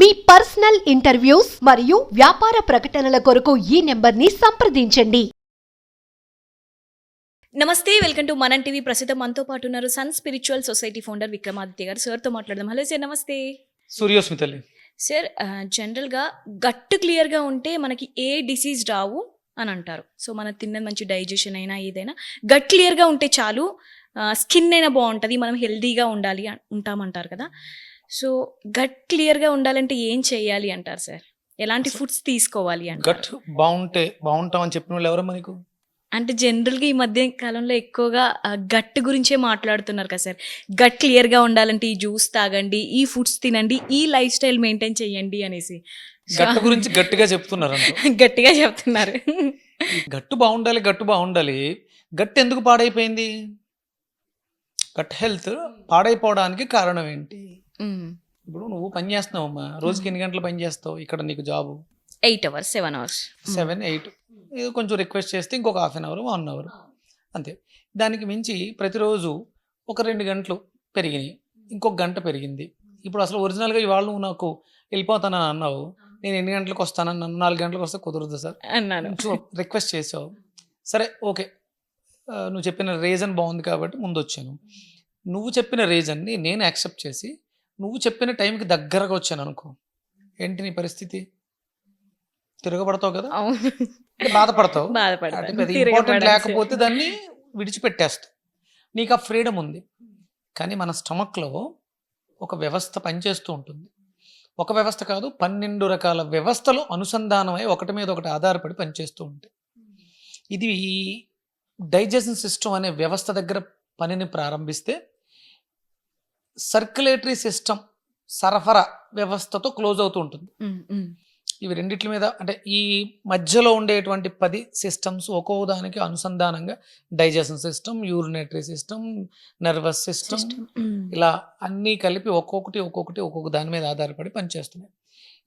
మీ personal interviews మరియు వ్యాపార ప్రకటనల కొరకు ఈ నెంబర్ని సంప్రదించండి. నమస్తే వెల్కమ్ టు మనం టీవీ. ప్రస్తుతం మనతో పాటు ఉన్నారు sun spiritual society founder Vikramaditya garu. సార్తో మాట్లాడదాం. హలో సార్ నమస్తే. సూర్యోస్మితల్లి సార్ జనరల్గా గట్టు క్లియర్గా ఉంటే మనకి ఏ డిసీజ్ రావు అని అంటారు. సో మనం తిన్నది మంచి డైజెషన్ అయినా ఏదైనా గట్ క్లియర్గా ఉంటే చాలు స్కిన్ అయినా బాగుంటుంది మనం హెల్దీగా ఉండాలి ఉంటామంటారు కదా. సో గట్ క్లియర్గా ఉండాలంటే ఏం చేయాలి అంటారు సార్? ఎలాంటి ఫుడ్స్ తీసుకోవాలి అంటారు? గట్ బాగుంటే బాగుంటామని చెప్పిన వాళ్ళు ఎవరమ్మా నీకు? అంటే జనరల్గా ఈ మధ్య కాలంలో ఎక్కువగా గట్ గురించే మాట్లాడుతున్నారు కదా సార్. గట్ క్లియర్గా ఉండాలంటే ఈ జ్యూస్ తాగండి ఈ ఫుడ్స్ తినండి ఈ లైఫ్ స్టైల్ మెయింటైన్ చేయండి అనేసి. గట్టు గురించి గట్టిగా చెప్తున్నారు అంట. గట్టిగా చెప్తున్నారు. గట్టు బాగుండాలి గట్టు బాగుండాలి గట్టు ఎందుకు పాడైపోయింది? గట్ హెల్త్ పాడైపోవడానికి కారణం ఏంటి? ఇప్పుడు నువ్వు పని చేస్తున్నావు అమ్మా. రోజుకి ఎన్ని గంటలు పని చేస్తావు ఇక్కడ నీకు job eight hours seven hours seven eight కొంచెం రిక్వెస్ట్ చేస్తే ఇంకొక half an hour one hour అంతే. దానికి మించి ప్రతిరోజు ఒక రెండు గంటలు పెరిగినాయి. ఇంకొక గంట పెరిగింది. ఇప్పుడు అసలు ఒరిజినల్గా ఇవాళ నువ్వు నాకు వెళ్ళిపోతానని అన్నావు. నేను ఎన్ని గంటలకు వస్తానని నన్ను నాలుగు గంటలకు వస్తే కుదరదు సార్. అన్నాను రిక్వెస్ట్ చేసావు. సరే ఓకే. నువ్వు చెప్పిన రీజన్ బాగుంది కాబట్టి ముందు వచ్చాను. నువ్వు చెప్పిన రీజన్ని నేను యాక్సెప్ట్ చేసి నువ్వు చెప్పిన టైంకి దగ్గరగా వచ్చాను అనుకో ఏంటి నీ పరిస్థితి? తిరగబడతావు కదా? అవును. బాధపడతావు. పెద్ద ఇంపార్టెంట్ లేకపోతే దాన్ని విడిచిపెట్టేస్తావు. నీకు ఆ ఫ్రీడమ్ ఉంది. కానీ మన స్టమక్లో ఒక వ్యవస్థ పనిచేస్తూ ఉంటుంది. ఒక వ్యవస్థ కాదు పన్నెండు రకాల వ్యవస్థలు అనుసంధానమై ఒకటి మీద ఒకటి ఆధారపడి పనిచేస్తూ ఉంటాయి. ఇది డైజెషన్ సిస్టమ్ అనే వ్యవస్థ దగ్గర పనిని ప్రారంభిస్తే సర్క్యులేటరీ సిస్టమ్ సరఫరా వ్యవస్థతో క్లోజ్ అవుతూ ఉంటుంది. ఇవి రెండిట్ల మీద అంటే ఈ మధ్యలో ఉండేటువంటి పది సిస్టమ్స్ ఒక్కో దానికి అనుసంధానంగా digestion system urinary system nervous system. ఇలా అన్నీ కలిపి ఒక్కొక్కటి ఒక్కొక్కటి ఒక్కొక్క దాని మీద ఆధారపడి పనిచేస్తున్నాయి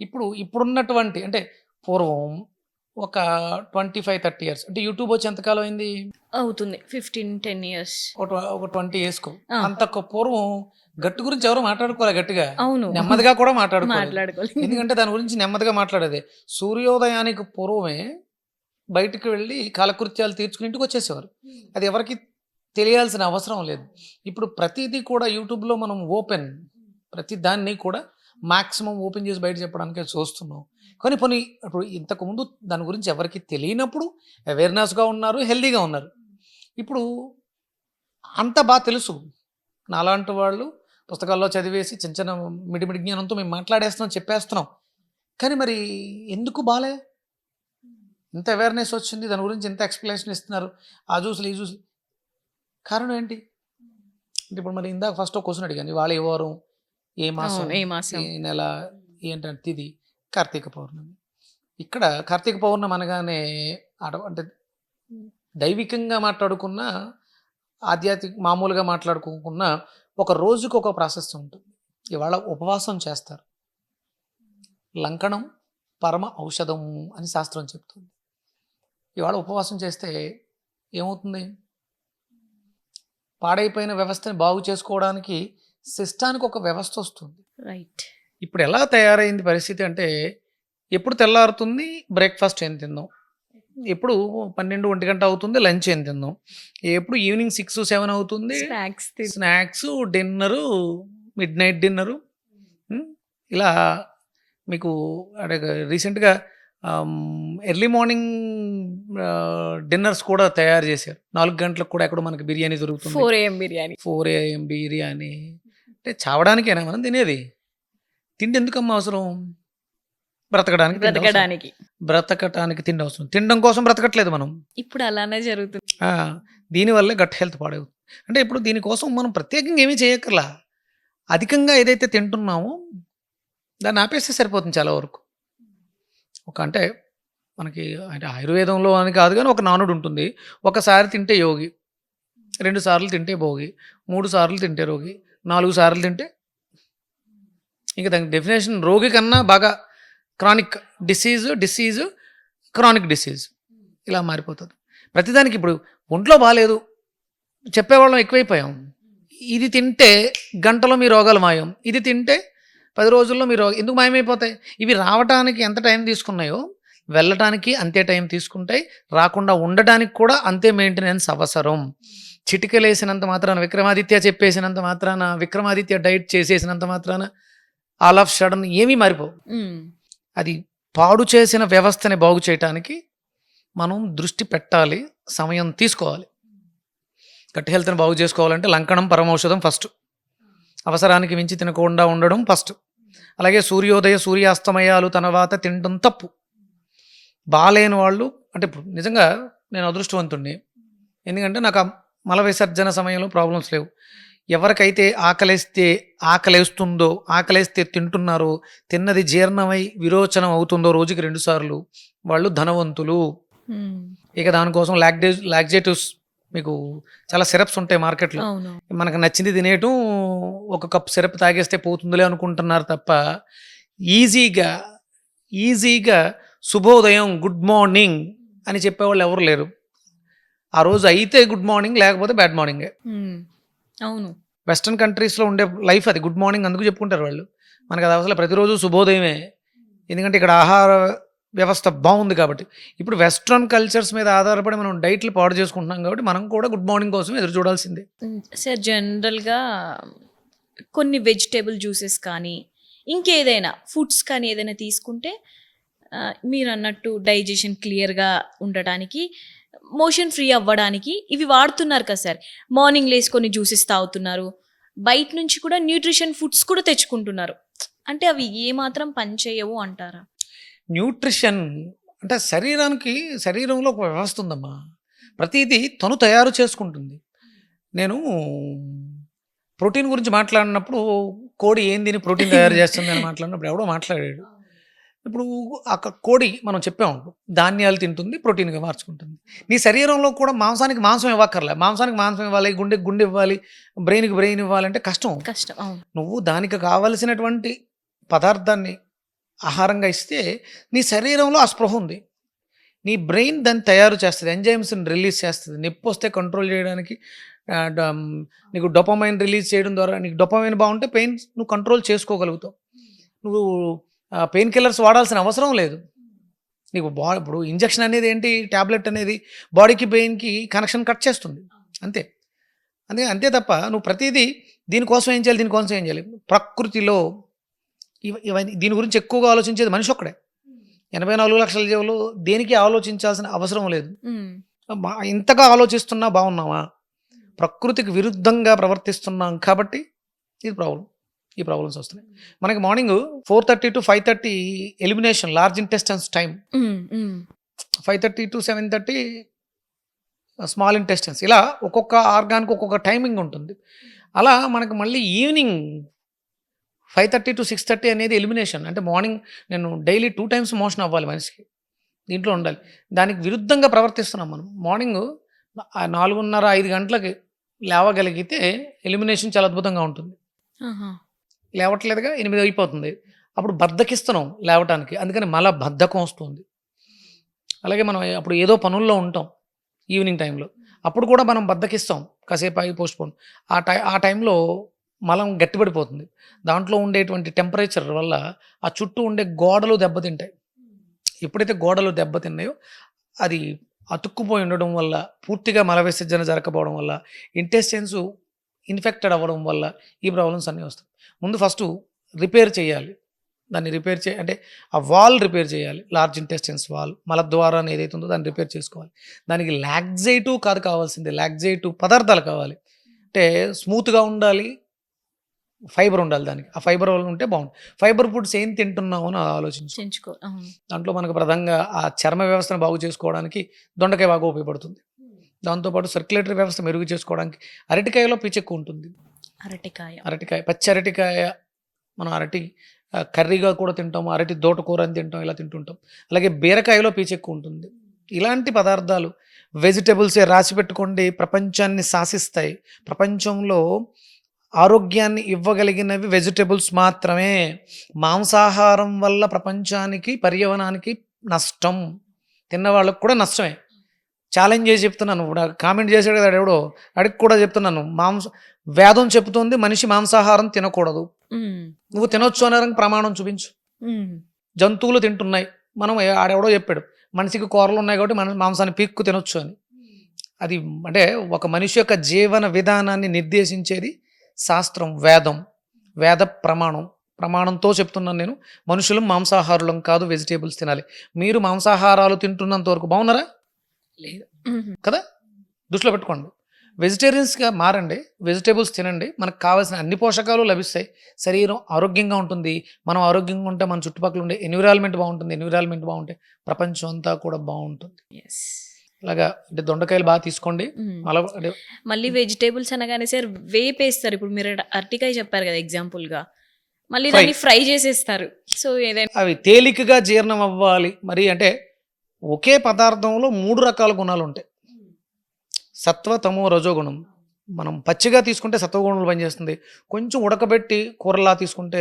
ఇప్పుడు ఇప్పుడున్నటువంటి అంటే పూర్వం ఒక ట్వంటీ ఫైవ్ థర్టీ ఇయర్స్ అంటే యూట్యూబ్ వచ్చి ఎంతకాలం అయింది అవుతుంది ఫిఫ్టీన్ టెన్ ఇయర్స్ ఒక ట్వంటీ వేసుకో ఆ. అంత పూర్వం గట్టు గురించి ఎవరు మాట్లాడుకోలే గట్టిగా. అవును. నెమ్మదిగా కూడా మాట్లాడుకోవాలి ఎందుకంటే దాని గురించి నెమ్మదిగా మాట్లాడేది. సూర్యోదయానికి పూర్వమే బయటికి వెళ్ళి కాలకృత్యాలు తీర్చుకుని ఇంటికి వచ్చేసేవారు. అది ఎవరికి తెలియాల్సిన అవసరం లేదు. ఇప్పుడు ప్రతిదీ కూడా యూట్యూబ్లో మనం ఓపెన్ ప్రతి దాన్ని కూడా మాక్సిమం ఓపెన్ చేసి బయట చెప్పడానికే చూస్తున్నాం. కానీ పోనీ ఇప్పుడు ఇంతకుముందు దాని గురించి ఎవరికి తెలియనప్పుడు అవేర్నెస్గా ఉన్నారు హెల్దీగా ఉన్నారు. ఇప్పుడు అంత బాగా తెలుసు. నాలాంటి వాళ్ళు పుస్తకాల్లో చదివేసి చిన్న చిన్న మిడిమిడి జ్ఞానంతో మేము మాట్లాడేస్తున్నాం చెప్పేస్తున్నాం. కానీ మరి ఎందుకు బాలే? ఇంత అవేర్నెస్ వచ్చింది దాని గురించి ఎంత ఎక్స్ప్లెనేషన్ ఇస్తున్నారు. ఆ జ్యూసులు ఈ జ్యూసులు కారణం ఏంటి? అంటే ఇప్పుడు మరి ఇందాక ఫస్ట్ క్వశ్చన్ అడిగాను. ఇవాళ ఏ వారం ఏ మాసం ఏ మాసం. ఏ నెల ఏంటంటే తిది కార్తీక పౌర్ణమి. ఇక్కడ కార్తీక పౌర్ణమి అనగానే అడ అంటే దైవికంగా మాట్లాడుకున్న ఆధ్యాత్మిక మామూలుగా మాట్లాడుకోకున్న ఒక రోజుకి ఒక ప్రాసెస్ ఉంటుంది. ఇవాళ ఉపవాసం చేస్తారు. లంకణం పరమ ఔషధం అని శాస్త్రం చెప్తుంది. ఇవాళ ఉపవాసం చేస్తే ఏమవుతుంది? పాడైపోయిన వ్యవస్థని బాగు చేసుకోవడానికి సిస్టానికి ఒక వ్యవస్థ వస్తుంది. రైట్ ఇప్పుడు ఎలా తయారైంది పరిస్థితి అంటే ఎప్పుడు తెల్లారుతుంది బ్రేక్ఫాస్ట్ ఏం తిందాం ఎప్పుడు పన్నెండు ఒంటి గంట అవుతుంది లంచ్ ఏం తిందాం ఎప్పుడు ఈవినింగ్ సిక్స్ సెవెన్ అవుతుంది? Snacks snacks dinner midnight dinner. ఇలా మీకు అంటే రీసెంట్గా ఎర్లీ మార్నింగ్ డిన్నర్స్ కూడా తయారు చేశారు. నాలుగు గంటలకు కూడా ఎక్కడ మనకి బిర్యానీ దొరుకుతుంది. Four AM biryani. Four AM biryani. అంటే చావడానికేనా మనం తినేది? తిండి ఎందుకమ్మా అవసరం? బ్రతకడానికి. బ్రతకడానికి. బ్రతకటానికి తిండి అవసరం. తినడం కోసం బ్రతకట్లేదు మనం. ఇప్పుడు అలానే జరుగుతుంది. దీనివల్లే గట్ హెల్త్ పాడవుతుంది అంటే ఇప్పుడు దీనికోసం మనం ప్రత్యేకంగా ఏమీ చేయక్కర్లా. అధికంగా ఏదైతే తింటున్నామో దాన్ని ఆపేస్తే సరిపోతుంది చాలా వరకు. ఒక అంటే మనకి అంటే ఆయుర్వేదంలో అని కాదు కానీ ఒక నానుడు ఉంటుంది. ఒకసారి తింటే యోగి రెండు సార్లు తింటే భోగి మూడు సార్లు తింటే రోగి నాలుగు సార్లు తింటే ఇంకా దానికి డెఫినేషన్ రోగి కన్నా బాగా chronic disease disease chronic disease. ఇలా మారిపోతుంది. ప్రతిదానికి ఇప్పుడు ఒంట్లో బాగాలేదు చెప్పేవాళ్ళం ఎక్కువైపోయాం. ఇది తింటే గంటలో మీ రోగాలు మాయం. ఇది తింటే పది రోజుల్లో మీ రోగం ఎందుకు మాయమైపోతాయి? ఇవి రావటానికి ఎంత టైం తీసుకున్నాయో వెళ్ళటానికి అంతే టైం తీసుకుంటాయి. రాకుండా ఉండటానికి కూడా అంతే మెయింటెనెన్స్ అవసరం. చిటికలేసినంత మాత్రాన విక్రమాదిత్య చెప్పేసినంత మాత్రాన విక్రమాదిత్య డైట్ చేసేసినంత మాత్రాన ఆల్ ఆఫ్ సడన్ ఏమీ మారిపోవు. అది పాడు చేసిన వ్యవస్థని బాగు చేయటానికి మనం దృష్టి పెట్టాలి సమయం తీసుకోవాలి. గట్టి హెల్త్ని బాగు చేసుకోవాలంటే లంకణం పరమౌషధం ఫస్ట్. అవసరానికి మించి తినకుండా ఉండడం ఫస్ట్. అలాగే సూర్యోదయ సూర్యాస్తమయాలు తర్వాత తినడం తప్పు. బాలేని వాళ్ళు అంటే ఇప్పుడు నిజంగా నేను అదృష్టవంతుణ్ణి. ఎందుకంటే నాకు ఆ మల విసర్జన సమయంలో ప్రాబ్లమ్స్ లేవు. ఎవరికైతే ఆకలేస్తే ఆకలేస్తుందో ఆకలేస్తే తింటున్నారో తిన్నది జీర్ణమై విరోచనం అవుతుందో రోజుకి రెండు సార్లు వాళ్ళు ధనవంతులు. ఇక దానికోసం లాక్డే లాక్జేటివ్స్ మీకు చాలా సిరప్స్ ఉంటాయి మార్కెట్లో. మనకు నచ్చింది తినేయటం ఒక కప్ సిరప్ తాగేస్తే పోతుందిలే అనుకుంటున్నారు తప్ప ఈజీగా ఈజీగా శుభోదయం గుడ్ మార్నింగ్ అని చెప్పేవాళ్ళు ఎవరు లేరు. ఆ రోజు అయితే గుడ్ మార్నింగ్ లేకపోతే బ్యాడ్ మార్నింగే. అవును. వెస్ట్రన్ కంట్రీస్లో ఉండే లైఫ్ అది. గుడ్ మార్నింగ్ అందుకు చెప్పుకుంటారు వాళ్ళు. మనకు అది అసలు ప్రతిరోజు శుభోదయమే. ఎందుకంటే ఇక్కడ ఆహార వ్యవస్థ బాగుంది కాబట్టి. ఇప్పుడు వెస్ట్రన్ కల్చర్స్ మీద ఆధారపడి మనం డైట్లు పాడు చేసుకుంటున్నాం కాబట్టి మనం కూడా గుడ్ మార్నింగ్ కోసం ఎదురు చూడాల్సిందే. సార్ జనరల్గా కొన్ని వెజిటేబుల్ జ్యూసెస్ కానీ ఇంకేదైనా ఫుడ్స్ కానీ ఏదైనా తీసుకుంటే మీరు అన్నట్టు డైజెషన్ క్లియర్గా ఉండటానికి మోషన్ ఫ్రీ అవ్వడానికి ఇవి వాడుతున్నారు కదా సార్. మార్నింగ్ లేసుకొని జ్యూసెస్ తాగుతున్నారు. బయట నుంచి కూడా న్యూట్రిషన్ ఫుడ్స్ కూడా తెచ్చుకుంటున్నారు. అంటే అవి ఏమాత్రం పనిచేయవు అంటారా? న్యూట్రిషన్ అంటే శరీరానికి శరీరంలో ఒక వ్యవస్థ ఉందమ్మా. ప్రతిదీ తను తయారు చేసుకుంటుంది. నేను ప్రోటీన్ గురించి మాట్లాడినప్పుడు కోడి ఏం తిని ప్రోటీన్ తయారు చేస్తుంది అని మాట్లాడినప్పుడు ఎవడో మాట్లాడాడు. ఇప్పుడు అక్కడ కోడి మనం చెప్పాము ధాన్యాలు తింటుంది ప్రోటీన్గా మార్చుకుంటుంది. నీ శరీరంలో కూడా మాంసానికి మాంసం ఇవ్వక్కర్లే. మాంసానికి మాంసం ఇవ్వాలి గుండెకి గుండె ఇవ్వాలి బ్రెయిన్కి బ్రెయిన్ ఇవ్వాలంటే కష్టం. కష్టం నువ్వు దానికి కావలసినటువంటి పదార్థాన్ని ఆహారంగా ఇస్తే నీ శరీరంలో ఆ స్పృహ ఉంది. నీ బ్రెయిన్ దాన్ని తయారు చేస్తుంది ఎంజైమ్స్ని రిలీజ్ చేస్తుంది. నొప్పి వస్తే కంట్రోల్ చేయడానికి ఆ, నీకు డొపమైన్ రిలీజ్ చేయడం ద్వారా నీకు డొపమైన్ బాగుంటే పెయిన్ నువ్వు కంట్రోల్ చేసుకోగలుగుతావు. నువ్వు పెయిన్ కిల్లర్స్ వాడాల్సిన అవసరం లేదు. నీకు బా ఇప్పుడు ఇంజక్షన్ అనేది ఏంటి? ట్యాబ్లెట్ అనేది బాడీకి పెయిన్కి కనెక్షన్ కట్ చేస్తుంది. అంతే. అంతే అంతే తప్ప నువ్వు ప్రతిదీ దీనికోసం ఏం చేయాలి? దీనికోసం ఏం చేయాలి? ప్రకృతిలో ఇవ ఇవన్నీ దీని గురించి ఎక్కువగా ఆలోచించేది మనిషి ఒక్కడే. ఎనభై నాలుగు లక్షల జీవులు దేనికి ఆలోచించాల్సిన అవసరం లేదు. ఇంతగా ఆలోచిస్తున్నా బాగున్నావా? ప్రకృతికి విరుద్ధంగా ప్రవర్తిస్తున్నాం కాబట్టి ఇది ప్రాబ్లం. ఈ ప్రాబ్లమ్స్ వస్తున్నాయి. మనకి morning four thirty to five thirty elimination large intestines time. Five thirty to seven thirty small intestines. ఇలా ఒక్కొక్క ఆర్గాన్కి ఒక్కొక్క టైమింగ్ ఉంటుంది. అలా మనకు మళ్ళీ evening five thirty to six thirty అనేది ఎలిమినేషన్. అంటే మార్నింగ్ నేను డైలీ టూ టైమ్స్ మోషన్ అవ్వాలి మనిషికి. దీంట్లో ఉండాలి. దానికి విరుద్ధంగా ప్రవర్తిస్తున్నాం మనం. మార్నింగ్ నాలుగున్నర ఐదు గంటలకి లేవగలిగితే ఎలిమినేషన్ చాలా అద్భుతంగా ఉంటుంది. లేవట్లేదుగా ఎనిమిది అయిపోతుంది. అప్పుడు బద్దకిస్తున్నాం లేవటానికి. అందుకని మళ్ళా బద్ధకం వస్తుంది. అలాగే మనం అప్పుడు ఏదో పనుల్లో ఉంటాం ఈవినింగ్ టైంలో. అప్పుడు కూడా మనం బద్ధకిస్తాం కాసేపు ఆగి పోస్ట్పోన్. ఆ టై ఆ టైంలో మలం గట్టిపడిపోతుంది. దాంట్లో ఉండేటువంటి టెంపరేచర్ వల్ల ఆ చుట్టూ ఉండే గోడలు దెబ్బతింటాయి. ఎప్పుడైతే గోడలు దెబ్బతిన్నాయో అది అతుక్కుపోయి ఉండడం వల్ల పూర్తిగా మల విసర్జన జరగకపోవడం వల్ల ఇంటెస్టెన్స్ ఇన్ఫెక్టెడ్ అవ్వడం వల్ల ఈ ప్రాబ్లమ్స్ అన్నీ వస్తాయి. ముందు ఫస్ట్ రిపేర్ చేయాలి. దాన్ని రిపేర్ చే అంటే ఆ వాల్ రిపేర్ చేయాలి. లార్జ్ ఇంటెస్టెన్స్ వాల్ మలద్వారాన్ని ఏదైతే ఉందో దాన్ని రిపేర్ చేసుకోవాలి. దానికి లాక్జైటివ్ కాదు కావాల్సింది లాక్జైటివ్ పదార్థాలు కావాలి. అంటే స్మూత్గా ఉండాలి ఫైబర్ ఉండాలి దానికి. ఆ ఫైబర్ వల్ల ఉంటే బాగుంటుంది ఫైబర్ ఫుడ్స్ ఏం తింటున్నామో అని ఆలోచించు. చెంచుకో అవును. దాంట్లో మనకు ప్రధానంగా ఆ చర్మ వ్యవస్థను బాగు చేసుకోవడానికి దొండకాయ బాగా ఉపయోగపడుతుంది. దాంతోపాటు సర్క్యులేటరీ వ్యవస్థ మెరుగు చేసుకోవడానికి అరటికాయలో పీచు ఎక్కువ ఉంటుంది. అరటికాయ. అరటికాయ పచ్చి అరటికాయ మనం అరటి కర్రీగా కూడా తింటాం అరటి దోటకూర అని తింటాం ఇలా తింటుంటాం. అలాగే బీరకాయలో పీచు ఎక్కువ ఉంటుంది. ఇలాంటి పదార్థాలు వెజిటబుల్స్ రాసి పెట్టుకోండి ప్రపంచాన్ని శాసిస్తాయి. ప్రపంచంలో ఆరోగ్యాన్ని ఇవ్వగలిగినవి వెజిటబుల్స్ మాత్రమే. మాంసాహారం వల్ల ప్రపంచానికి పర్యావరణానికి నష్టం. తిన్న వాళ్ళకు కూడా నష్టమే. ఛాలెంజ్ చేసి చెప్తున్నాను. ఇప్పుడు కామెంట్ చేశాడు కదా ఎవడో అడిగి కూడా చెప్తున్నాను. మాంస వేదం చెప్తుంది మనిషి మాంసాహారం తినకూడదు. నువ్వు తినొచ్చు అనడానికి ప్రమాణం చూపించు. జంతువులు తింటున్నాయి. మనం ఆడెవడో చెప్పాడు. మనిషికి కూరలు ఉన్నాయి కాబట్టి మన మాంసాన్ని పీక్కు తినొచ్చు అని. అది అంటే ఒక మనిషి యొక్క జీవన విధానాన్ని నిర్దేశించేది శాస్త్రం వేదం వేద ప్రమాణం. ప్రమాణంతో చెప్తున్నాను నేను. మనుషులు మాంసాహారులం కాదు వెజిటేబుల్స్ తినాలి. మీరు మాంసాహారాలు తింటున్నంత వరకు బాగున్నారా? లేదు. కదా? దృష్టిలో పెట్టుకోండి. వెజిటేరియన్స్గా మారండి. వెజిటేబుల్స్ తినండి. మనకు కావాల్సిన అన్ని పోషకాలు లభిస్తాయి. శరీరం ఆరోగ్యంగా ఉంటుంది. మనం ఆరోగ్యంగా ఉంటే మన చుట్టుపక్కల ఉండే ఎన్విరాన్మెంట్ బాగుంటుంది. ఎన్విరాన్మెంట్ బాగుంటే ప్రపంచం అంతా కూడా బాగుంటుంది. అలాగా అంటే దొండకాయలు బాగా తీసుకోండి. మళ్ళీ వెజిటేబుల్స్ అనగానే సార్ వేపేస్తారు. ఇప్పుడు మీరు అరటికాయ చెప్పారు కదా ఎగ్జాంపుల్గా మళ్ళీ. దాన్ని ఫ్రై చేసేస్తారు. సో ఏదైనా అవి తేలికగా జీర్ణం అవ్వాలి. మరి అంటే ఒకే పదార్థంలో మూడు రకాల గుణాలు ఉంటాయి సత్వ తమో రజోగుణం మనం పచ్చిగా తీసుకుంటే సత్వగుణంలో పనిచేస్తుంది. కొంచెం ఉడకబెట్టి కూరలా తీసుకుంటే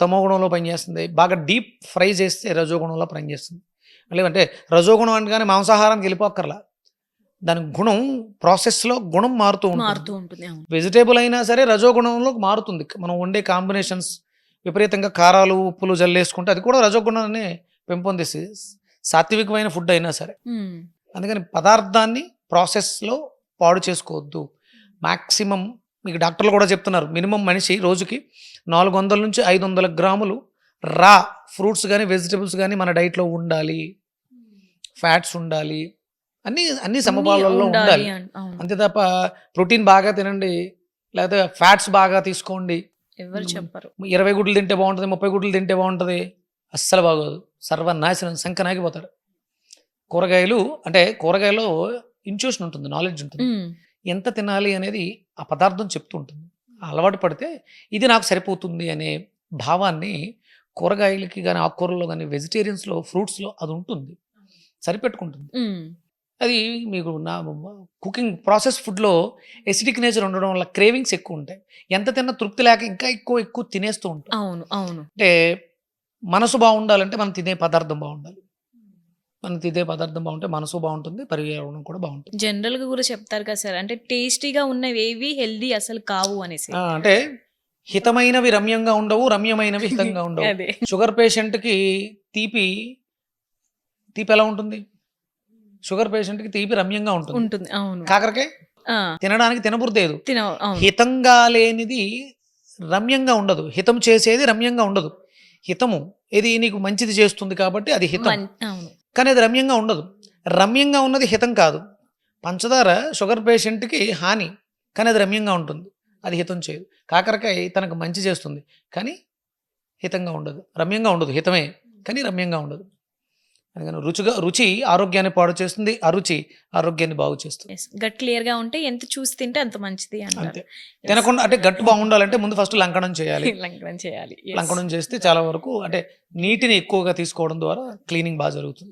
తమో గుణంలో పనిచేస్తుంది. బాగా డీప్ ఫ్రై చేస్తే రజోగుణంలో పనిచేస్తుంది. లేదంటే రజోగుణం అనగానే మాంసాహారానికి వెళ్ళిపోక్కర్లా. దాని గుణం ప్రాసెస్లో గుణం మారుతూ మారుతూ ఉంటుంది వెజిటేబుల్ అయినా సరే రజోగుణంలో మారుతుంది. మనం వండే కాంబినేషన్స్ విపరీతంగా కారాలు ఉప్పులు జల్లేసుకుంటే అది కూడా రజోగుణాన్ని పెంపొందిస్తుంది. సాత్వికమైన ఫుడ్ అయినా సరే. అందుకని పదార్థాన్ని ప్రాసెస్లో పాడు చేసుకోవద్దు. మ్యాక్సిమం మీకు డాక్టర్లు కూడా చెప్తున్నారు మినిమం మనిషి రోజుకి నాలుగు వందల నుంచి ఐదు వందల గ్రాములు రా ఫ్రూట్స్ కానీ వెజిటబుల్స్ కానీ మన డైట్లో ఉండాలి. ఫ్యాట్స్ ఉండాలి. అన్ని అన్ని సమపాలలో ఉండాలి అంతే తప్ప ప్రోటీన్ బాగా తినండి లేకపోతే ఫ్యాట్స్ బాగా తీసుకోండి. ఎవరు. చెప్పరు. ఇరవై గుడ్లు తింటే బాగుంటుంది ముప్పై గుడ్లు తింటే బాగుంటుంది అస్సలు బాగోదు. సర్వనాశనం సంకనాగిపోతాడు కూరగాయలు అంటే కూరగాయలో ఇంట్యూషన్ ఉంటుంది నాలెడ్జ్ ఉంటుంది. ఎంత తినాలి అనేది ఆ పదార్థం చెప్తూ ఉంటుంది. అలవాటు పడితే ఇది నాకు సరిపోతుంది అనే భావాన్ని కూరగాయలకి కానీ ఆకుకూరల్లో కానీ వెజిటేరియన్స్లో ఫ్రూట్స్లో అది ఉంటుంది. సరిపెట్టుకుంటుంది. అది మీకు నా కుకింగ్ ప్రాసెస్ ఫుడ్లో ఎసిడిక్ నేచర్ ఉండడం వల్ల క్రేవింగ్స్ ఎక్కువ ఉంటాయి. ఎంత తిన్నా తృప్తి లేక ఇంకా ఎక్కువ ఎక్కువ తినేస్తూ ఉంటాం. అవును అవును. అంటే మనసు బాగుండాలంటే మనం తినే పదార్థం బాగుండాలి. మనం తినే పదార్థం బాగుంటే మనసు బాగుంటుంది పర్యావరణం కూడా బాగుంటుంది. జనరల్గా కూడా చెప్తారు కదా సార్ అంటే టేస్టీగా ఉన్నవి ఏవి హెల్దీ అసలు కావు అనేసి. అంటే హితమైనవి రమ్యంగా ఉండవు రమ్యమైనవి హితంగా ఉండవు. షుగర్ పేషెంట్కి తీపి తీపి ఎలా ఉంటుంది? షుగర్ పేషెంట్కి తీపి రమ్యంగా ఉంటుంది. ఉంటుంది అవును. కాకరకాయ? తినడానికి తినబుర్దేదు హితంగా లేనిది రమ్యంగా ఉండదు. హితం చేసేది రమ్యంగా ఉండదు. హితము. ఇది నీకు మంచిది చేస్తుంది కాబట్టి అది హితం. కానీ అది రమ్యంగా ఉండదు. రమ్యంగా ఉన్నది హితం కాదు. పంచదార షుగర్ పేషెంట్కి హాని కానీ అది రమ్యంగా ఉంటుంది. అది హితం చేయదు. కాకరకాయ తనకు మంచి చేస్తుంది కానీ హితంగా ఉండదు. రమ్యంగా ఉండదు హితమే కానీ రమ్యంగా ఉండదు. అందుకని రుచిగా రుచి ఆరోగ్యాన్ని పాడు చేస్తుంది అరుచి ఆరోగ్యాన్ని బాగు చేస్తుంది. గట్ క్లియర్గా ఉంటే ఎంత చూసి తింటే అంత మంచిది అంతే. తినకుండా అంటే గట్టు బాగుండాలంటే ముందు ఫస్ట్ లంకనం చేయాలి. లంకనం చేయాలి. లంకనం చేస్తే చాలా వరకు అంటే నీటిని ఎక్కువగా తీసుకోవడం ద్వారా క్లీనింగ్ బాగా జరుగుతుంది.